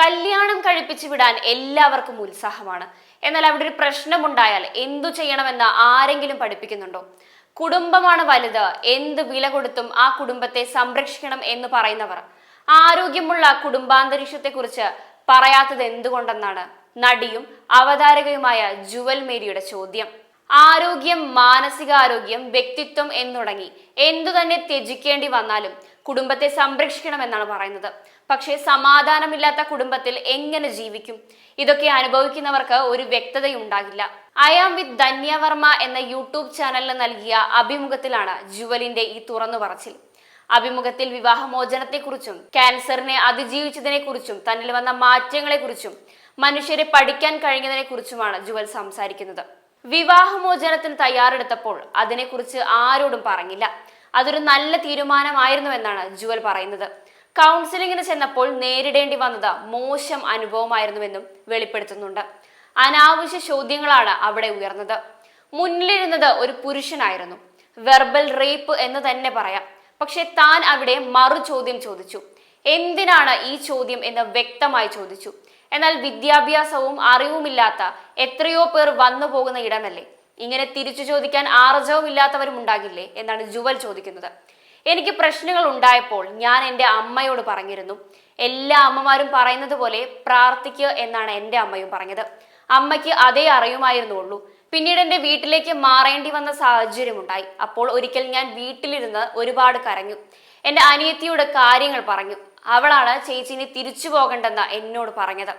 കല്യാണം കഴിപ്പിച്ചു വിടാൻ എല്ലാവർക്കും ഉത്സാഹമാണ്. എന്നാൽ അവിടെ ഒരു പ്രശ്നമുണ്ടായാൽ എന്തു ചെയ്യണമെന്ന് ആരെങ്കിലും പഠിപ്പിക്കുന്നുണ്ടോ? കുടുംബമാണ് വലുത്. എന്ത് വില കൊടുത്തും ആ കുടുംബത്തെ സംരക്ഷിക്കണം എന്ന് പറയുന്നവർ. ആരോഗ്യമുള്ള കുടുംബാന്തരീക്ഷത്തെക്കുറിച്ച് പറയാത്തത് എന്തുകൊണ്ടെന്നാണ് നടിയും അവതാരകയുമായ ജുവൽ മേരിയുടെ ചോദ്യം. ആരോഗ്യം മാനസികാരോഗ്യം വ്യക്തിത്വം എന്നുടങ്ങി എന്തു തന്നെ ത്യജിക്കേണ്ടി വന്നാലും കുടുംബത്തെ സംരക്ഷിക്കണമെന്നാണ് പറയുന്നത്. പക്ഷേ സമാധാനമില്ലാത്ത കുടുംബത്തിൽ എങ്ങനെ ജീവിക്കും? ഇതൊക്കെ അനുഭവിക്കുന്നവർക്ക് ഒരു വ്യക്തതയുണ്ടാകില്ല. ഐ ആം വിത്ത് ധന്യവർമ്മ എന്ന യൂട്യൂബ് ചാനലിന് നൽകിയ അഭിമുഖത്തിലാണ് ജുവലിന്റെ ഈ തുറന്നു പറച്ചിൽ. അഭിമുഖത്തിൽ വിവാഹമോചനത്തെക്കുറിച്ചും ക്യാൻസറിനെ അതിജീവിച്ചതിനെക്കുറിച്ചും തന്നിൽ വന്ന മാറ്റങ്ങളെക്കുറിച്ചും മനുഷ്യരെ പഠിക്കാൻ കഴിഞ്ഞതിനെക്കുറിച്ചുമാണ് ജുവൽ സംസാരിക്കുന്നത്. വിവാഹമോചനത്തിന് തയ്യാറെടുത്തപ്പോൾ അതിനെക്കുറിച്ച് ആരോടും പറഞ്ഞില്ല. അതൊരു നല്ല തീരുമാനമായിരുന്നുവെന്നാണ് ജുവൽ പറയുന്നത്. കൗൺസിലിങ്ങിന് ചെന്നപ്പോൾ നേരിടേണ്ടി വന്നത് മോശം അനുഭവമായിരുന്നുവെന്നും വെളിപ്പെടുത്തുന്നുണ്ട്. അനാവശ്യ ചോദ്യങ്ങളാണ് അവിടെ ഉയർന്നത്. മുന്നിലിരുന്നത് ഒരു പുരുഷനായിരുന്നു. വെർബൽ റേപ്പ് എന്ന് തന്നെ പറയാം. പക്ഷെ താൻ അവിടെ മറു ചോദ്യം ചോദിച്ചു. എന്തിനാണ് ഈ ചോദ്യം എന്ന് വ്യക്തമായി ചോദിച്ചു. എന്നാൽ വിദ്യാഭ്യാസവും അറിവുമില്ലാത്ത എത്രയോ പേർ വന്നു പോകുന്ന ഇടമല്ലേ? ഇങ്ങനെ തിരിച്ചു ചോദിക്കാൻ ആർജവും ഇല്ലാത്തവരും ഉണ്ടാകില്ലേ? എന്നാണ് ജുവൽ ചോദിക്കുന്നത്. എനിക്ക് പ്രശ്നങ്ങൾ ഉണ്ടായപ്പോൾ ഞാൻ എന്റെ അമ്മയോട് പറഞ്ഞിരുന്നു. എല്ലാ അമ്മമാരും പറയുന്നത് പോലെ പ്രാർത്ഥിക്കുക എന്നാണ് എന്റെ അമ്മയും പറഞ്ഞത്. അമ്മയ്ക്ക് അതേ അറിയുമായിരുന്നുള്ളൂ. പിന്നീട് എന്റെ വീട്ടിലേക്ക് മാറേണ്ടി വന്ന സാഹചര്യമുണ്ടായി അപ്പോൾ ഒരിക്കൽ ഞാൻ വീട്ടിലിരുന്ന് ഒരുപാട് കരഞ്ഞു. എന്റെ അനിയത്തിയുടെ കാര്യങ്ങൾ പറഞ്ഞു. അവളാണ് ചേച്ചിനെ തിരിച്ചു പോകണ്ടെന്ന് എന്നോട് പറഞ്ഞത്.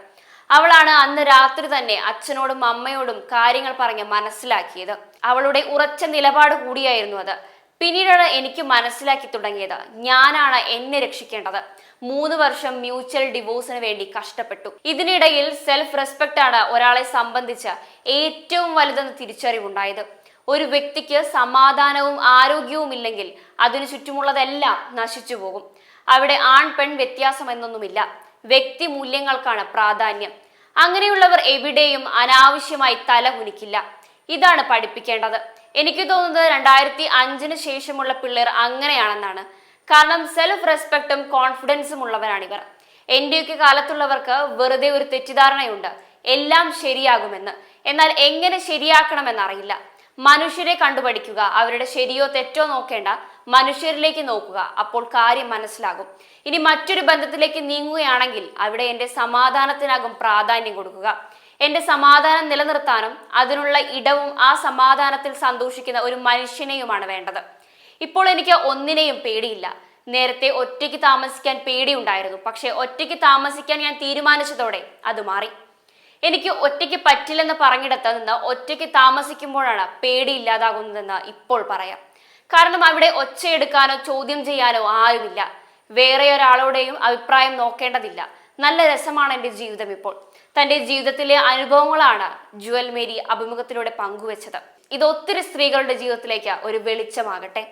അവളാണ് അന്ന് രാത്രി തന്നെ അച്ഛനോടും അമ്മയോടും കാര്യങ്ങൾ പറഞ്ഞ് മനസ്സിലാക്കിയത്. അവളുടെ ഉറച്ച നിലപാട് കൂടിയായിരുന്നു അത്. പിന്നീടാണ് എനിക്ക് മനസ്സിലാക്കി തുടങ്ങിയത്. ഞാനാണ് എന്നെ രക്ഷിക്കേണ്ടത്. മൂന്ന് വർഷം മ്യൂച്വൽ ഡിവോഴ്സിന് വേണ്ടി കഷ്ടപ്പെട്ടു. ഇതിനിടയിൽ സെൽഫ് റെസ്പെക്റ്റ് ആണ് ഒരാളെ സംബന്ധിച്ച് ഏറ്റവും വലുതെന്ന് തിരിച്ചറിവുണ്ടായത്. ഒരു വ്യക്തിക്ക് സമാധാനവും ആരോഗ്യവും ഇല്ലെങ്കിൽ അതിനു ചുറ്റുമുള്ളതെല്ലാം നശിച്ചു പോകും. അവിടെ ആൺ പെൺ വ്യത്യാസം എന്നൊന്നുമില്ല. വ്യക്തി മൂല്യങ്ങൾക്കാണ് പ്രാധാന്യം. അങ്ങനെയുള്ളവർ എവിടെയും അനാവശ്യമായി തല കുനിക്കില്ല. ഇതാണ് പഠിപ്പിക്കേണ്ടത്. എനിക്ക് തോന്നുന്നത് രണ്ടായിരത്തി അഞ്ചിന് ശേഷമുള്ള പിള്ളേർ അങ്ങനെയാണെന്നാണ്. കാരണം സെൽഫ് റെസ്പെക്റ്റും കോൺഫിഡൻസും ഉള്ളവരാണിവർ എന്റെയൊക്കെ കാലത്തുള്ളവർക്ക് വെറുതെ ഒരു തെറ്റിദ്ധാരണയുണ്ട്. എല്ലാം ശരിയാകുമെന്ന്. എന്നാൽ എങ്ങനെ ശരിയാക്കണമെന്നറിയില്ല മനുഷ്യരെ കണ്ടുപഠിക്കുക അവരുടെ ശരിയോ തെറ്റോ നോക്കേണ്ട മനുഷ്യരിലേക്ക് നോക്കുക. അപ്പോൾ കാര്യം മനസ്സിലാകും. ഇനി മറ്റൊരു ബന്ധത്തിലേക്ക് നീങ്ങുകയാണെങ്കിൽ അവിടെ എന്റെ സമാധാനത്തിനാകും പ്രാധാന്യം കൊടുക്കുക. എന്റെ സമാധാനം നിലനിർത്താനും അതിനുള്ള ഇടവും ആ സമാധാനത്തിൽ സന്തോഷിക്കുന്ന ഒരു മനുഷ്യനെയുമാണ് വേണ്ടത്. ഇപ്പോൾ എനിക്ക് ഒന്നിനെയും പേടിയില്ല. നേരത്തെ ഒറ്റയ്ക്ക് താമസിക്കാൻ പേടിയുണ്ടായിരുന്നു. പക്ഷേ ഒറ്റയ്ക്ക് താമസിക്കാൻ ഞാൻ തീരുമാനിച്ചതോടെ അത് മാറി. എനിക്ക് ഒറ്റയ്ക്ക് പറ്റില്ലെന്ന് പറഞ്ഞിടത്ത് നിന്ന് ഒറ്റയ്ക്ക് താമസിക്കുമ്പോഴാണ് പേടി ഇല്ലാതാകുന്നതെന്ന് ഇപ്പോൾ പറയാം. കാരണം അവിടെ ഒച്ചയെടുക്കാനോ ചോദ്യം ചെയ്യാനോ ആരുമില്ല. വേറെ ഒരാളോടെയും അഭിപ്രായം നോക്കേണ്ടതില്ല. നല്ല രസമാണ് എന്റെ ജീവിതം ഇപ്പോൾ. തന്റെ ജീവിതത്തിലെ അനുഭവങ്ങളാണ് ജുവൽ മേരി അഭിമുഖത്തിലൂടെ പങ്കുവച്ചത്. ഇത് ഒത്തിരി സ്ത്രീകളുടെ ജീവിതത്തിലേക്ക് ഒരു വെളിച്ചമാകട്ടെ.